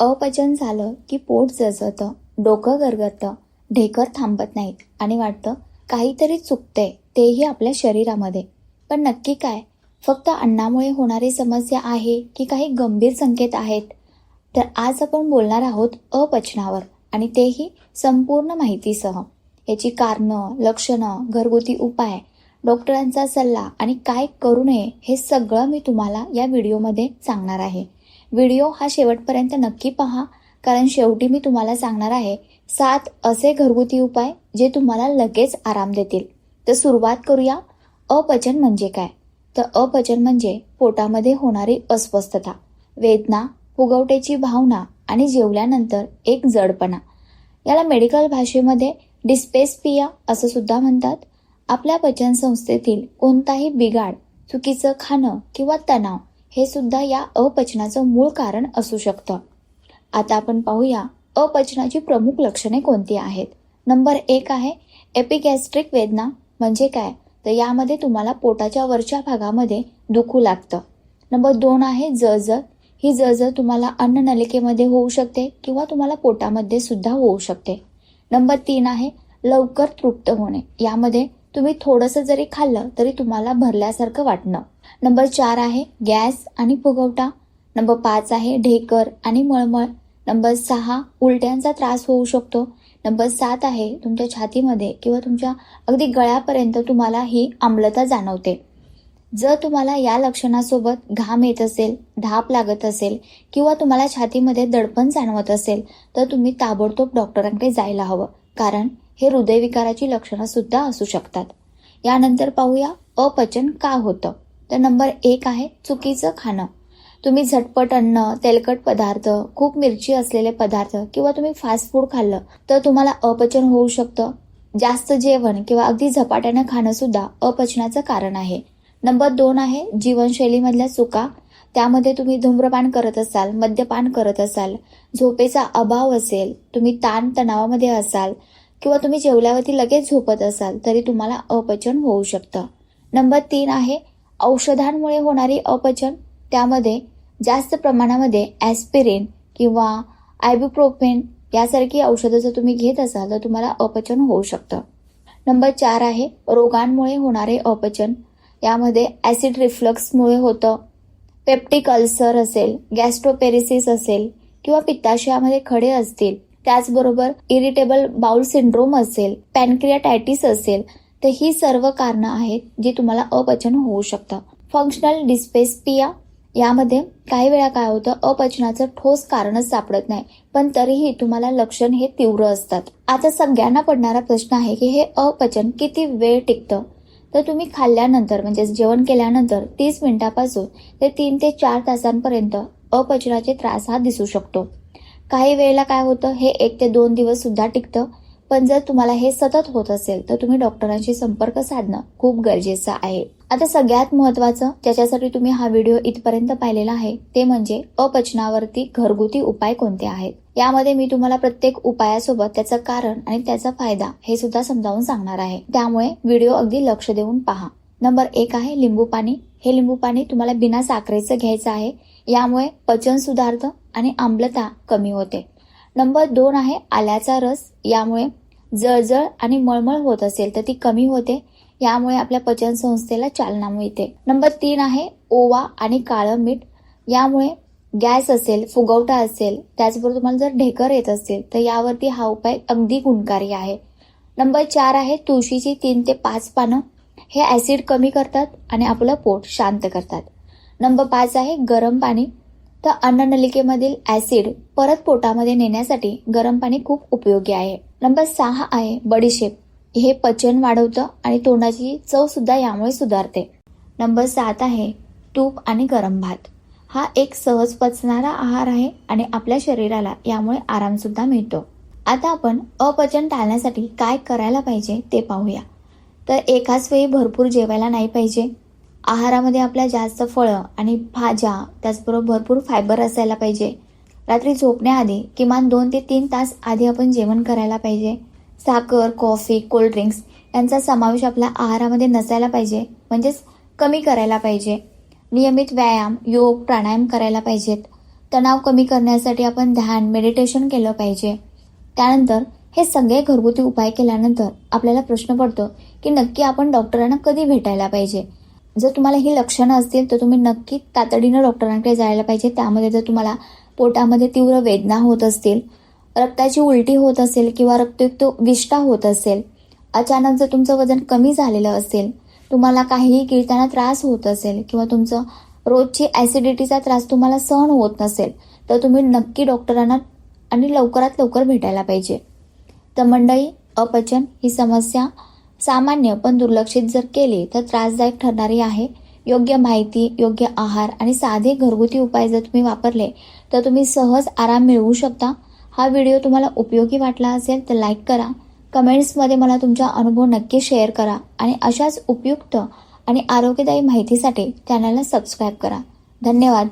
अपचन झालं की पोट जजतं डोकं गरगरतं ढेकर थांबत नाहीत आणि वाटतं काहीतरी चुकतंय तेही आपल्या शरीरामध्ये. पण नक्की काय? फक्त अन्नामुळे होणारी समस्या आहे की काही गंभीर संकेत आहेत? तर आज आपण बोलणार आहोत अपचनावर आणि तेही संपूर्ण माहितीसह. याची कारणं लक्षणं घरगुती उपाय डॉक्टरांचा सल्ला आणि काय करू नये हे सगळं मी तुम्हाला या व्हिडिओमध्ये सांगणार आहे. व्हिडिओ हा शेवटपर्यंत नक्की पहा कारण शेवटी मी तुम्हाला सांगणार आहे सात असे घरगुती उपाय जे तुम्हाला लगेच आराम देतील. तर सुरुवात करूया अपचन म्हणजे काय? तर अपचन म्हणजे पोटामध्ये होणारी अस्वस्थता वेदना फुगवट्याची भावना आणि जेवल्यानंतर एक जडपणा. याला मेडिकल भाषेमध्ये डिस्पेस्पिया असं सुद्धा म्हणतात. आपल्या पचन संस्थेतील कोणताही बिघाड चुकीचं खाणं किंवा तणाव हे सुद्धा या अपचनाचं मूळ कारण असू शकतं. आता आपण पाहूया अपचनाची प्रमुख लक्षणे कोणती आहेत? नंबर एक आहे एपिगॅस्ट्रिक वेदना म्हणजे काय? तर यामध्ये तुम्हाला पोटाच्या वरच्या भागामध्ये दुखू लागतं. नंबर दोन आहे जळजळ. ही जळजळ तुम्हाला अन्न नलिकेमध्ये होऊ शकते किंवा तुम्हाला पोटामध्ये सुद्धा होऊ शकते. नंबर तीन आहे लवकर तृप्त होणे. यामध्ये तुम्ही थोडंसं जरी खाल्लं तरी तुम्हाला भरल्यासारखं वाटणं. नंबर चार आहे गॅस आणि फुगवटा नंबर पाच आहे ढेकर आणि मळमळ. नंबर सहा उलट्यांचा त्रास होऊ शकतो. नंबर सात आहे तुमच्या छातीमध्ये किंवा तुमच्या अगदी गळ्यापर्यंत तुम्हाला ही आम्लता जाणवते. जर तुम्हाला या लक्षणासोबत घाम येत असेल धाप लागत असेल किंवा तुम्हाला छातीमध्ये दडपण जाणवत असेल तर तुम्ही ताबडतोब डॉक्टरांकडे जायला हवं. कारण हे हृदयविकाराची लक्षणं सुद्धा असू शकतात. यानंतर पाहूया अपचन का होतं. तर नंबर एक आहे चुकीचं खाणं. तुम्ही झटपट अन्न तेलकट पदार्थ खूप मिरची असलेले पदार्थ किंवा तुम्ही फास्ट फूड खाल्लं तर तुम्हाला अपचन होऊ शकतं. जास्त जेवण किंवा अगदी झपाट्यानं खाणं सुद्धा अपचनाचं कारण आहे. नंबर दोन आहे जीवनशैलीमधल्या चुका. त्यामध्ये तुम्ही धूम्रपान करत असाल मद्यपान करत असाल झोपेचा अभाव असेल तुम्ही ताण तणावामध्ये असाल किंवा तुम्ही जेवल्यावरती लगेच झोपत असाल तरी तुम्हाला अपचन होऊ शकतं. नंबर तीन आहे औषधांमुळे होणारी अपचन त्यामध्ये जास्त प्रमाणामध्ये ॲस्पिरिन किंवा आयबुप्रोपेन यासारखी औषधं जर तुम्ही घेत असाल तर तुम्हाला अपचन होऊ शकतं. नंबर चार आहे रोगांमुळे होणारे अपचन. यामध्ये ॲसिड रिफ्लक्समुळे होतं. पेप्टिक अल्सर असेल गॅस्ट्रोपेरिसिस असेल किंवा पित्ताशयामध्ये खडे असतील. त्याचबरोबर इरिटेबल बाउल सिंड्रोम असेल पॅनक्रियाटायटिस असेल. तर ही सर्व कारणं आहेत जी तुम्हाला अपचन होऊ शकतं. फंक्शनल डिस्पेस्पिया यामध्ये काही वेळा काय होतं अपचनाचं ठोस कारणच सापडत नाही पण तरीही तुम्हाला लक्षण हे तीव्र असतात. आता सगळ्यांना पडणारा प्रश्न आहे की हे अपचन किती वेळ टिकतं? तर तुम्ही खाल्ल्यानंतर म्हणजे जेवण केल्यानंतर तीस मिनिटापासून ते तीन ते चार तासांपर्यंत अपचनाचे त्रास हा दिसू शकतो. काही वेळेला काय होतं हे एक ते दोन दिवस सुद्धा टिकतं पण जर तुम्हाला हे सतत होत असेल तर तुम्ही डॉक्टरांशी संपर्क साधणं खूप गरजेचं आहे. आता सगळ्यात महत्वाचं ज्याच्यासाठी तुम्ही हा व्हिडिओ इथपर्यंत पाहिलेला आहे ते म्हणजे अपचनावरती घरगुती उपाय कोणते आहेत? यामध्ये मी तुम्हाला प्रत्येक उपायासोबत त्याचं कारण आणि त्याचा फायदा हे सुद्धा समजावून सांगणार आहे. त्यामुळे व्हिडिओ अगदी लक्ष देऊन पहा. नंबर एक आहे लिंबू पाणी. हे लिंबू पाणी तुम्हाला बिना साखरेचं घ्यायचं आहे. यामुळे पचन सुधारतं आणि आम्लता कमी होते. नंबर दोन आहे आल्याचा रस. यामुळे जळजळ आणि मळमळ होत असेल तर ती कमी होते. यामुळे आपल्या पचन संस्थेला चालना मिळते. नंबर तीन आहे ओवा आणि काळं मीठ. यामुळे गॅस असेल फुगवटा असेल त्याचबरोबर तुम्हाला जर ढेकर येत असेल तर यावरती हा उपाय अगदी गुणकारी आहे. नंबर चार आहे तुळशीची तीन ते पाच पानं. हे ॲसिड कमी करतात आणि आपलं पोट शांत करतात. नंबर पाच आहे गरम पाणी. तर अन्ननलिकेमधील ॲसिड परत पोटामध्ये नेण्यासाठी गरम पाणी खूप उपयोगी आहे. नंबर सहा आहे बडीशेप. हे पचन वाढवतं आणि तोंडाची चव सुद्धा यामुळे सुधारते. नंबर सात आहे तूप आणि गरम भात. हा एक सहज पचणारा आहार आहे आणि आपल्या शरीराला यामुळे आराम सुद्धा मिळतो. आता आपण अपचन टाळण्यासाठी काय करायला पाहिजे ते पाहूया. तर एकाच वेळी भरपूर जेवायला नाही पाहिजे. आहारामध्ये आपल्या जास्त फळं आणि भाज्या त्याचबरोबर भरपूर फायबर असायला पाहिजे. रात्री झोपण्याआधी किमान दोन ते तीन तास आधी आपण जेवण करायला पाहिजे. साखर कॉफी कोल्ड्रिंक्स यांचा समावेश आपल्या आहारामध्ये नसायला पाहिजे म्हणजेच कमी करायला पाहिजे. नियमित व्यायाम योग प्राणायाम करायला पाहिजेत. तणाव कमी करण्यासाठी आपण ध्यान मेडिटेशन केलं पाहिजे. त्यानंतर हे सगळे घरगुती उपाय केल्यानंतर आपल्याला प्रश्न पडतो की नक्की आपण डॉक्टरांना कधी भेटायला पाहिजे? जर तुम्हाला ही लक्षणं असतील तर तुम्ही नक्की तातडीनं डॉक्टरांकडे जायला पाहिजे. त्यामध्ये जर तुम्हाला पोटामध्ये तीव्र वेदना होत असतील रक्ताची उलटी होत असेल किंवा रक्तयुक्त विष्ठा होत असेल अचानक जर तुमचं वजन कमी झालेलं असेल तुम्हाला काहीही गिळताना त्रास होत असेल किंवा तुमचं रोजची ॲसिडिटीचा त्रास तुम्हाला सहन होत नसेल तर तुम्ही नक्की डॉक्टरांना आणि लवकरात लवकर भेटायला पाहिजे. तर मंडळी अपचन ही समस्या सामान्य पण दुर्लक्षित जर केले तर त्रासदायक ठरणारी आहे. योग्य माहिती योग्य आहार आणि साधे घरगुती उपाय जर तुम्ही वापरले तर तुम्ही सहज आराम मिळवू शकता. हा व्हिडिओ तुम्हाला उपयोगी वाटला असेल तर लाईक करा. कमेंट्समध्ये मला तुमचा अनुभव नक्की शेअर करा आणि अशाच उपयुक्त आणि आरोग्यदायी माहितीसाठी चॅनलला सबस्क्राईब करा. धन्यवाद.